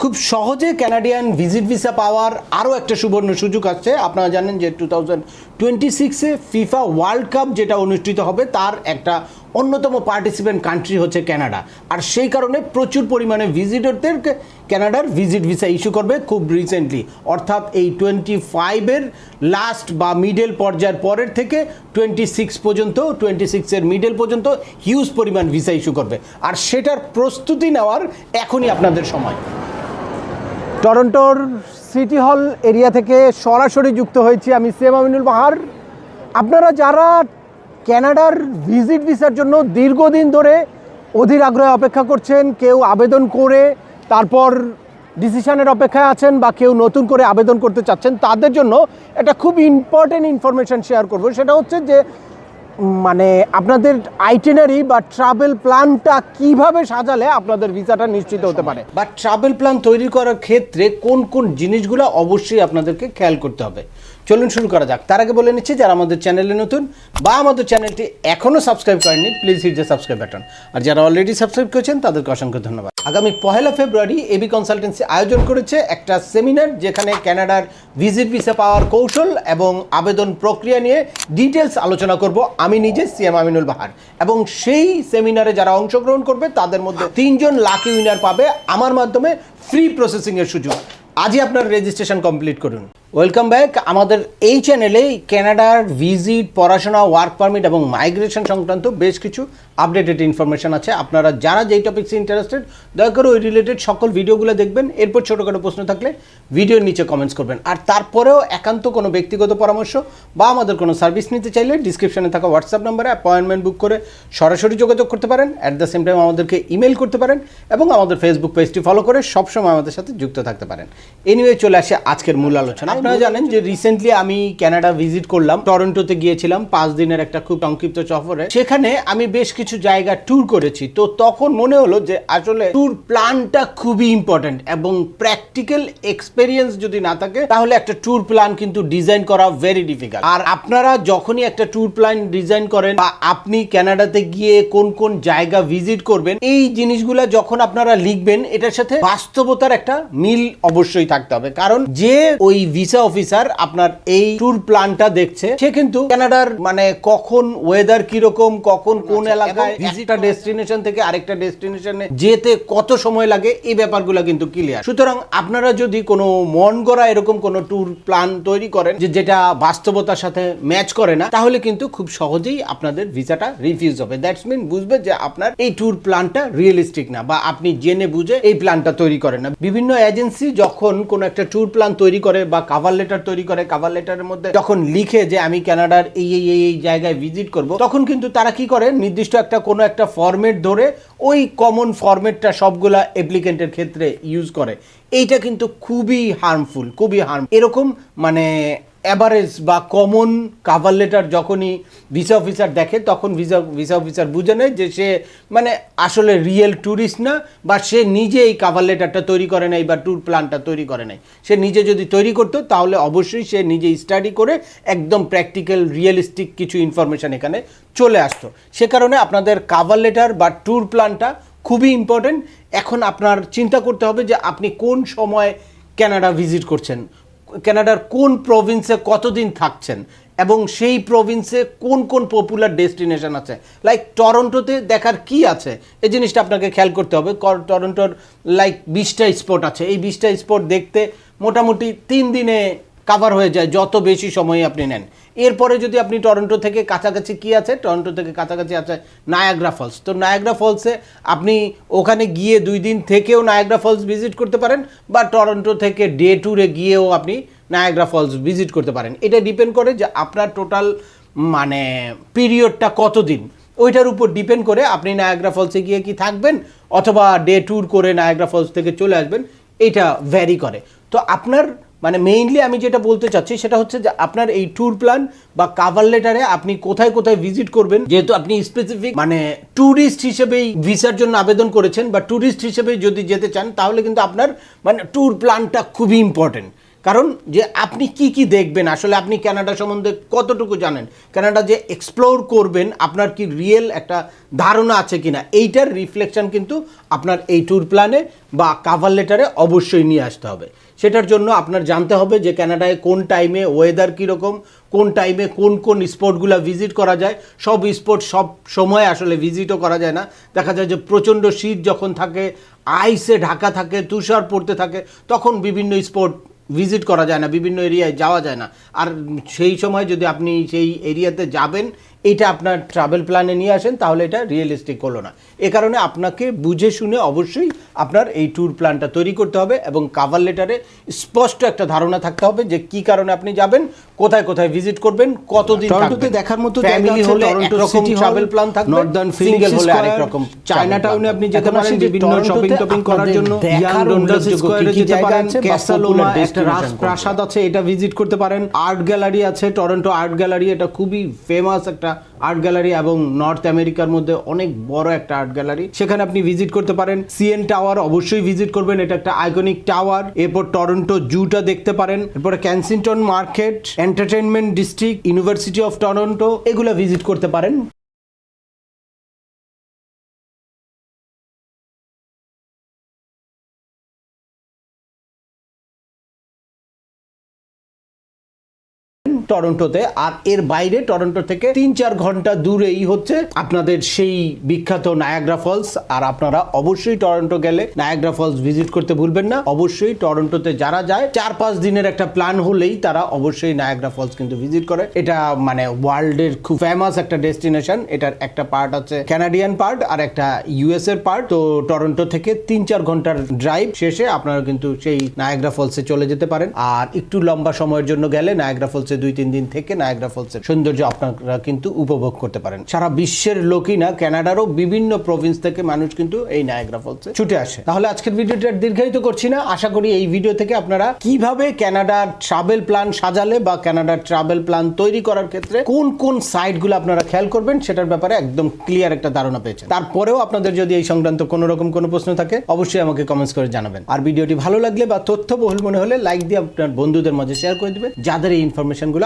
খুব সহজে Canadian visit visa পাওয়ার আরও একটা সুবর্ণ সুযোগ আছে আপনারা জানেন যে টু থাউজেন্ড টোয়েন্টি সিক্সে ফিফা ওয়ার্ল্ড কাপ যেটা অনুষ্ঠিত হবে, তার একটা অন্যতম পার্টিসিপেন্ট কান্ট্রি হচ্ছে কানাডা আর সেই কারণে প্রচুর পরিমাণে ভিজিটরদেরকে কানাডার ভিজিট ভিসা ইস্যু করবে খুব রিসেন্টলি অর্থাৎ এই টোয়েন্টি ফাইভের লাস্ট বা মিডল পর্যায়ের পরের থেকে টোয়েন্টি সিক্স পর্যন্ত টোয়েন্টি সিক্সের মিডল পর্যন্ত হিউজ পরিমাণ ভিসা ইস্যু করবে। আর সেটার প্রস্তুতি নেওয়ার এখনই আপনাদের সময়। টরন্টোর সিটি হল এরিয়া থেকে সরাসরি যুক্ত হয়েছি আমি সেম আমিনুল বাহার। আপনারা যারা ক্যানাডার ভিজিট ভিসার জন্য দীর্ঘদিন ধরে অধীর আগ্রহে অপেক্ষা করছেন, কেউ আবেদন করে তারপর ডিসিশনের অপেক্ষায় আছেন বা কেউ নতুন করে আবেদন করতে চাচ্ছেন, তাদের জন্য একটা খুব ইম্পর্টেন্ট ইনফরমেশন শেয়ার করব। সেটা হচ্ছে যে মানে আপনাদের আইটেনারি বা ট্রাভেল প্ল্যানটা কীভাবে সাজালে আপনাদের ভিসাটা নিশ্চিত হতে পারে? বা ট্রাভেল প্ল্যান তৈরি করার ক্ষেত্রে কোন কোন জিনিসগুলো অবশ্যই আপনাদেরকে খেয়াল করতে হবে। চলুন শুরু করা যাক। তার আগে বলে নিচ্ছি, যারা আমাদের চ্যানেলে নতুন বা আমাদের চ্যানেলটি এখনও সাবস্ক্রাইব করেননি please hit the subscribe button আর যারা অলরেডি সাবস্ক্রাইব করেছেন, তাদেরকে অসংখ্য ধন্যবাদ। আগামী পহেলা ফেব্রুয়ারি এবি কনসালটেন্সি আয়োজন করেছে একটা সেমিনার যেখানে কানাডার ভিজিট ভিসা পাওয়ার কৌশল এবং আবেদন প্রক্রিয়া নিয়ে ডিটেলস আলোচনা করব আমি নিজে সিএম আমিনুল বাহার। এবং সেই সেমিনারে যারা অংশগ্রহণ করবে, তাদের মধ্যে তিনজন লাকি উইনার পাবে। আমার মাধ্যমে ফ্রি প্রসেসিংয়ের সুযোগ। আজই আপনার রেজিস্ট্রেশন কমপ্লিট করুন। ওয়েলকাম ব্যাক আমাদের এই চ্যানেলে কানাডার ভিজিট পড়াশোনা ওয়ার্ক পারমিট এবং মাইগ্রেশন সংক্রান্ত বেশ কিছু আপডেটেড ইনফরমেশন আছে। আপনারা যারা যেই টপিক্সে ইন্টারেস্টেড দয়া করে ওই রিলেটেড সকল ভিডিওগুলো দেখবেন। এরপর ছোটোখাটো প্রশ্ন থাকলে ভিডিওর নিচে কমেন্টস করবেন। আর তারপরেও একান্ত কোনো ব্যক্তিগত পরামর্শ বা আমাদের কোনো সার্ভিস নিতে চাইলে ডিসক্রিপশনে থাকা হোয়াটসঅ্যাপ নম্বরে অ্যাপয়েন্টমেন্ট বুক করে সরাসরি যোগাযোগ করতে পারেন। অ্যাট দ্য সেম টাইম আমাদেরকে ইমেল করতে পারেন এবং আমাদের ফেসবুক পেজটি ফলো করে সবসময় আমাদের সাথে যুক্ত থাকতে পারেন। এনিওয়ে চলে আসে আজকের মূল আলোচনা। আপনারা জানেন যে রিসেন্টলি আমি কানাডা ভিজিট করলাম টরন্টোতে গিয়েছিলাম পাঁচ দিনের একটা খুব সংক্ষিপ্ত সফরে। সেখানে আমি বেশ কিছু জায়গা ট্যুর করেছি। তো তখন মনে হলো যে আসলে ট্যুর প্ল্যানটা খুবই ইম্পর্ট্যান্ট এবং প্র্যাকটিক্যাল এক্সপেরিয়েন্স যদি না থাকে তাহলে একটা ট্যুর প্ল্যান কিন্তু ডিজাইন করা ভেরি ডিফিকাল্ট আর আপনারা যখনই একটা ট্যুর প্ল্যান ডিজাইন করেন বা আপনি কানাডাতে গিয়ে কোন কোন জায়গা ভিজিট করবেন এই জিনিসগুলো যখন আপনারা লিখবেন এটার সাথে বাস্তবতার একটা মিল অবশ্যই থাকতে হবে। কারণ যে ওই ভিসা অফিসার আপনার এই ট্যুর প্ল্যানটা দেখছে। সে কিন্তু কানাডার মানে কখন ওয়েদার কীরকম কখন কোন এলাকায় একটা ডেস্টিনেশন থেকে আরেকটা ডেস্টিনেশনে যেতে কত সময় লাগে এই ব্যাপারগুলো কিন্তু ক্লিয়ার সুতরাং আপনারা যদি কোনো মন গড়া এরকম কোনো ট্যুর প্ল্যান তৈরি করেন যে যেটা বাস্তবতার সাথে ম্যাচ করে না তাহলে কিন্তু খুব সহজেই আপনাদের ভিসাটা রিফিউজ হবে। দ্যাটস মিন বুঝবে যে আপনার এই ট্যুর প্ল্যানটা রিয়েলিস্টিক না বা আপনি জেনে বুঝে এই প্ল্যানটা তৈরি করেন না। বিভিন্ন এজেন্সি যখন কোনো একটা ট্যুর প্ল্যান তৈরি করে বা কাভার লেটার তৈরি করে কাভার লেটারের মধ্যে যখন লিখে যে আমি কানাডার এই এই এই জায়গায় ভিজিট করব, তখন কিন্তু তারা কি করে, নির্দিষ্ট একটা কোনো একটা ফর্মেট ধরে ওই কমন ফর্মেটটা সবগুলা অ্যাপ্লিকেন্টের ক্ষেত্রে ইউজ করে। এইটা কিন্তু খুবই হার্মফুল খুবই হার্ম এরকম মানে অ্যাভারেজ বা কমন কাভার লেটার যখনই ভিসা অফিসার দেখে, তখন ভিসা ভিসা অফিসার বুঝে নেয় যে সে মানে আসলে রিয়েল ট্যুরিস্ট না বা সে নিজে এই কাভার লেটারটা তৈরি করে নাই বা ট্যুর প্ল্যানটা তৈরি করে নাই। সে নিজে যদি তৈরি করতো, তাহলে অবশ্যই সে নিজে স্টাডি করে একদম প্র্যাকটিক্যাল রিয়েলিস্টিক কিছু ইনফরমেশান এখানে চলে আসতো। সে কারণে আপনাদের কাভার লেটার বা ট্যুর প্ল্যানটা খুবই ইম্পর্টেন্ট এখন আপনার চিন্তা করতে হবে যে আপনি কোন সময় কানাডা ভিজিট করছেন? কানাডার কোন প্রভিন্সে কতদিন থাকছেন? এবং সেই প্রভিন্সে কোন কোন পপুলার ডেস্টিনেশন আছে? লাইক টরন্টোতে দেখার কি আছে? এই জিনিসটা আপনাকে খেয়াল করতে হবে। টরন্টোর লাইক বিশটা স্পট আছে। এই বিশটা স্পট দেখতে মোটামুটি তিন দিনে কাভার হয়ে যায়, যত বেশি সময় আপনি নেন। এরপরে যদি আপনি টরন্টো থেকে কাছাকাছি কি আছে? টরন্টো থেকে কাছাকাছি আছে নায়াগ্রা ফলস তো নায়াগ্রা ফলসে আপনি ওখানে গিয়ে দুই দিন থেকেও নায়াগ্রা ফলস ভিজিট করতে পারেন, বা টরন্টো থেকে ডে ট্যুরে গিয়েও আপনি নায়াগ্রা ফলস ভিজিট করতে পারেন। এটা ডিপেন্ড করে যে আপনার টোটাল মানে পিরিয়ডটা কতদিন। ওইটার উপর ডিপেন্ড করে আপনি নায়াগ্রা ফলসে গিয়ে কি থাকবেন, অথবা ডে ট্যুর করে নায়াগ্রা ফলস থেকে চলে আসবেন, এটা ভ্যারি করে। তো আপনার মানে মেইনলি আমি যেটা বলতে চাচ্ছি সেটা হচ্ছে যে আপনার এই ট্যুর প্ল্যান বা কাভার লেটারে আপনি কোথায় কোথায় ভিজিট করবেন। যেহেতু আপনি স্পেসিফিক মানে ট্যুরিস্ট হিসেবেই ভিসার জন্য আবেদন করেছেন বা ট্যুরিস্ট হিসেবে যদি যেতে চান তাহলে কিন্তু আপনার মানে ট্যুর প্ল্যানটা খুবই ইম্পর্টেন্ট কারণ যে আপনি কি কি দেখবেন, আসলে আপনি কানাডা সম্বন্ধে কতটুকু জানেন? কানাডা যে এক্সপ্লোর করবেন, আপনার কি রিয়েল একটা ধারণা আছে কিনা, এইটার রিফ্লেকশন কিন্তু আপনার এই ট্যুর প্ল্যানে বা কাভার লেটারে অবশ্যই নিয়ে আসতে হবে। সেটার জন্য আপনার জানতে হবে যে কানাডায় কোন টাইমে ওয়েদার কীরকম, কোন টাইমে কোন কোন স্পটগুলো ভিজিট করা যায়। সব স্পট সব সময় আসলে ভিজিটও করা যায় না। দেখা যায় যে প্রচণ্ড শীত যখন থাকে আইসে ঢাকা থাকে তুষার পড়তে থাকে, তখন বিভিন্ন স্পট ভিজিট করা যায় না, বিভিন্ন এরিয়ায় যাওয়া যায় না। আর সেই সময় যদি আপনি সেই এরিয়াতে যাবেন এটা আপনার ট্রাভেল প্ল্যানে নিয়ে আসেন তাহলে এটা রিয়েলিস্টিক হলো না। এ কারণে আপনাকে বুঝে শুনে অবশ্যই আপনার এই ট্যুর প্ল্যানটা তৈরি করতে হবে এবং কাভার লেটারে স্পষ্ট একটা ধারণা থাকতে হবে যে কি কারণে আপনি যাবেন কোথায় কোথায় ভিজিট করবেন কতদিন টরন্টোতে দেখার মতো ফ্যামিলি হলে একরকম ট্রাভেল প্ল্যান থাকবে নর্দার্ন সিঙ্গেল হলে আরেক রকম চায়না টাউনে আপনি যেতে পারেন বিভিন্ন শপিং টপিং করার জন্য ইয়াং ডন্ডাস স্কোয়ারে যেতে পারেন ক্যাসালোমা একটা রাজপ্রাসাদ আছে এটা ভিজিট করতে পারেন। আর্ট গ্যালারি আছে টরন্টো আর্ট গ্যালারি এটা খুবই ফেমাস একটা আর্ট গ্যালারি এবং নর্থ আমেরিকার মধ্যে অনেক বড় একটা আর্ট গ্যালারি। সেখানে আপনি ভিজিট করতে পারেন। সিএন টাওয়ার অবশ্যই ভিজিট করবেন। এটা একটা আইকনিক টাওয়ার। এরপর টরন্টো জুটা দেখতে পারেন। এরপর Kensington market entertainment district, university of Toronto, এগুলো ভিজিট করতে পারেন। টরন্টোতে। আর এর বাইরে টরন্টো থেকে তিন চার ঘণ্টা দূরেই হচ্ছে আপনাদের সেই বিখ্যাত নায়াগ্রা ফলস। আর আপনারা অবশ্যই টরন্টো গেলে নায়াগ্রা ফলস ভিজিট করতে ভুলবেন না। অবশ্যই টরন্টোতে যারা যায়, চার পাঁচ দিনের একটা প্ল্যান হলেই তারা অবশ্যই নায়াগ্রা ফলস কিন্তু ভিজিট করে। এটা মানে ওয়ার্ল্ডের খুব ফেমাস একটা ডেস্টিনেশন। এটার একটা পার্ট আছে ক্যানাডিয়ান পার্ট আর একটা ইউএস এর পার্ট তো টরন্টো থেকে তিন চার ঘণ্টার ড্রাইভ শেষে আপনারা কিন্তু সেই নায়াগ্রা ফলসে চলে যেতে পারেন। আর একটু লম্বা সময়ের জন্য গেলে নায়াগ্রা ফলসে দুই তিন দিন থেকে নায়াগ্রা ফলসের সৌন্দর্য আপনারা কিন্তু উপভোগ করতে পারেন। সারা বিশ্বের লোকই না কানাডারও বিভিন্ন প্রভিন্স থেকে মানুষ কিন্তু এই নায়াগ্রা ফলসে ছুটে আসে। তাহলে আজকের ভিডিওটা দীর্ঘায়িত করছি না। আশা করি এই ভিডিও থেকে আপনারা কীভাবে কানাডার ট্রাভেল প্ল্যান সাজালে বা কানাডার ট্রাভেল প্ল্যান তৈরি করার ক্ষেত্রে কোন কোন সাইটগুলো আপনারা খেয়াল করবেন, সেটার ব্যাপারে একদম ক্লিয়ার একটা ধারণা পেয়েছেন। তারপরেও আপনাদের যদি এই সংক্রান্ত কোনো রকম কোনো প্রশ্ন থাকে, অবশ্যই আমাকে কমেন্টস করে জানাবেন। আর ভিডিওটি ভালো লাগলে বা তথ্য বহুল মনে হলে লাইক দিয়ে আপনার বন্ধুদের মাঝে শেয়ার করে দিবেন। যাদের এই ইনফরমেশনগুলো